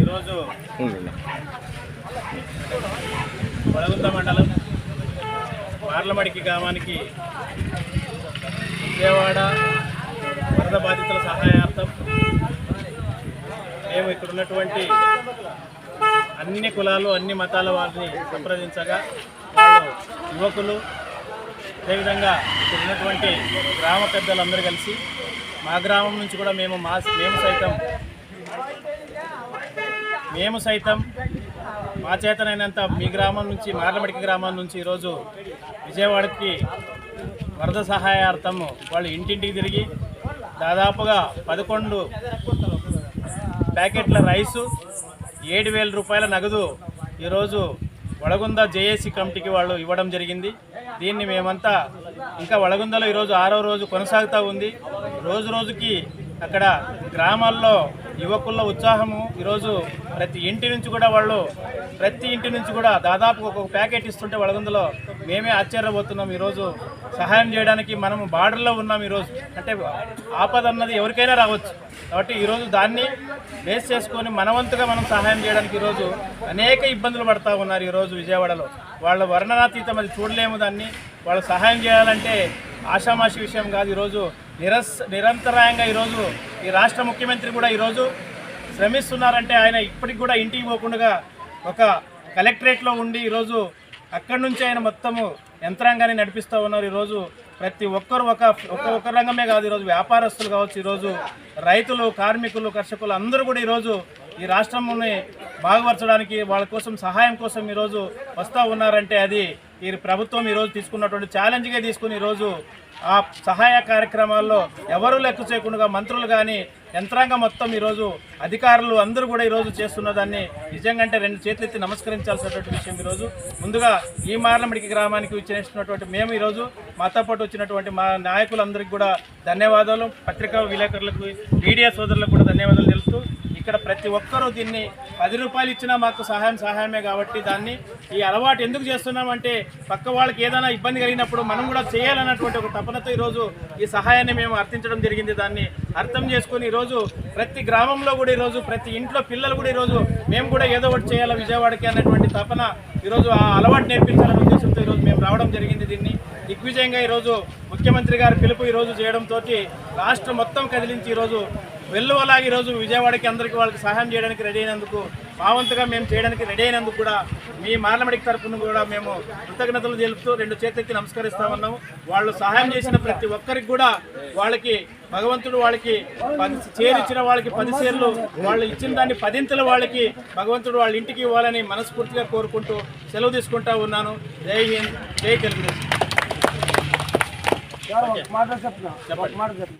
ఈరోజు వడగుంద మండలం పార్లమడికి గ్రామానికి విజయవాడ వరద బాధితుల సహాయార్థం మేము ఇక్కడ ఉన్నటువంటి అన్ని కులాలు అన్ని మతాల వారిని సంప్రదించగా వాళ్ళు యువకులు అదేవిధంగా ఇక్కడ ఉన్నటువంటి గ్రామ పెద్దలందరూ కలిసి మా గ్రామం నుంచి కూడా మేము మా మేము సైతం మేము సైతం మా చేతనైనంత మీ గ్రామం నుంచి మార్లమడికి గ్రామం నుంచి ఈరోజు విజయవాడకి వరద సహాయార్థము వాళ్ళు ఇంటింటికి తిరిగి దాదాపుగా పదకొండు ప్యాకెట్ల రైసు ఏడు వేల రూపాయల నగదు ఈరోజు వడగుంద జేఏసీ కమిటీకి వాళ్ళు ఇవ్వడం జరిగింది. దీన్ని మేమంతా ఇంకా వడగుందలో ఈరోజు ఆరో రోజు కొనసాగుతూ ఉంది. రోజు రోజుకి అక్కడ గ్రామాల్లో యువకుల ఉత్సాహము ఈరోజు ప్రతి ఇంటి నుంచి కూడా వాళ్ళు ప్రతి ఇంటి నుంచి కూడా దాదాపు ఒక్కొక్క ప్యాకెట్ ఇస్తుంటే వాళ్ళందులో మేమే ఆశ్చర్యపోతున్నాం. ఈరోజు సహాయం చేయడానికి మనము బార్డర్లో ఉన్నాం ఈరోజు. అంటే ఆపద అన్నది ఎవరికైనా రావచ్చు. కాబట్టి ఈరోజు దాన్ని బేస్ చేసుకొని మనవంతుగా మనం సహాయం చేయడానికి ఈరోజు అనేక ఇబ్బందులు పడతా ఉన్నారు ఈరోజు విజయవాడలో. వాళ్ళ వర్ణనాతీతం అది చూడలేము దాన్ని. వాళ్ళు సహాయం చేయాలంటే ఆషామాషి విషయం కాదు. ఈరోజు నిరస్ నిరంతరాయంగా ఈరోజు ఈ రాష్ట్ర ముఖ్యమంత్రి కూడా ఈరోజు శ్రమిస్తున్నారంటే ఆయన ఇప్పటికి కూడా ఇంటికి పోకుండా ఒక కలెక్టరేట్లో ఉండి ఈరోజు అక్కడి నుంచి ఆయన మొత్తము యంత్రాంగాన్ని నడిపిస్తూ ఉన్నారు. ఈరోజు ప్రతి ఒక్కరు ఒక ఒక్కొక్క రంగమే కాదు ఈరోజు వ్యాపారస్తులు కావచ్చు ఈరోజు రైతులు కార్మికులు కర్షకులు అందరూ కూడా ఈరోజు ఈ రాష్ట్రంని బాగుపరచడానికి వాళ్ళ కోసం సహాయం కోసం ఈరోజు వస్తూ ఉన్నారంటే అది ఈ ప్రభుత్వం ఈరోజు తీసుకున్నటువంటి ఛాలెంజ్గా తీసుకుని ఈరోజు ఆ సహాయ కార్యక్రమాల్లో ఎవరు లెక్క చేయకుండా మంత్రులు కానీ యంత్రాంగం మొత్తం ఈరోజు అధికారులు అందరూ కూడా ఈరోజు చేస్తున్న దాన్ని నిజంగా అంటే రెండు చేతులెత్తి నమస్కరించాల్సినటువంటి విషయం ఈరోజు ముందుగా ఈ మార్లమిడికి గ్రామానికి వచ్చినటువంటి మేము ఈరోజు మాతో పాటు వచ్చినటువంటి మా నాయకులందరికీ కూడా ధన్యవాదాలు. పత్రికా విలేకరులకు మీడియా సోదరులకు కూడా ధన్యవాదాలు తెలుపుతూ ఇక్కడ ప్రతి ఒక్కరూ దీన్ని పది రూపాయలు ఇచ్చినా మాకు సహాయం సహాయమే కాబట్టి దాన్ని ఈ అలవాటు ఎందుకు చేస్తున్నామంటే పక్క వాళ్ళకి ఏదైనా ఇబ్బంది కలిగినప్పుడు మనం కూడా చేయాలన్నటువంటి ఒక తపనతో ఈరోజు ఈ సహాయాన్ని మేము అర్థించడం జరిగింది. దాన్ని అర్థం చేసుకుని ఈరోజు ప్రతి గ్రామంలో కూడా ఈరోజు ప్రతి ఇంట్లో పిల్లలు కూడా ఈరోజు మేము కూడా ఏదో ఒకటి చేయాలి విజయవాడకి అన్నటువంటి తపన ఈరోజు ఆ అలవాటు నేర్పించాలనే ఉద్దేశంతో ఈరోజు మేము రావడం జరిగింది దీన్ని. దిగ్విజయంగా ఈరోజు ముఖ్యమంత్రి గారి పిలుపు ఈరోజు చేయడంతో రాష్ట్రం మొత్తం కదిలించి ఈరోజు వెల్లువలాగా ఈరోజు విజయవాడకి అందరికీ వాళ్ళకి సహాయం చేయడానికి రెడీ అయినందుకు మా వంతుగా మేము చేయడానికి రెడీ అయినందుకు కూడా మీ మార్లమడికి తరఫున కూడా మేము కృతజ్ఞతలు తెలుపుతూ రెండు చేతులెత్తి నమస్కరిస్తా ఉన్నాము. వాళ్ళు సహాయం చేసిన ప్రతి ఒక్కరికి కూడా వాళ్ళకి భగవంతుడు వాళ్ళకి పది చేరిచ్చిన వాళ్ళకి పది సేర్లు వాళ్ళు ఇచ్చిన దాన్ని పదింతలు వాళ్ళకి భగవంతుడు వాళ్ళ ఇంటికి ఇవ్వాలని మనస్ఫూర్తిగా కోరుకుంటూ సెలవు తీసుకుంటా ఉన్నాను. జై హింద్ జై తెలుగుదేశం. చెప్పండి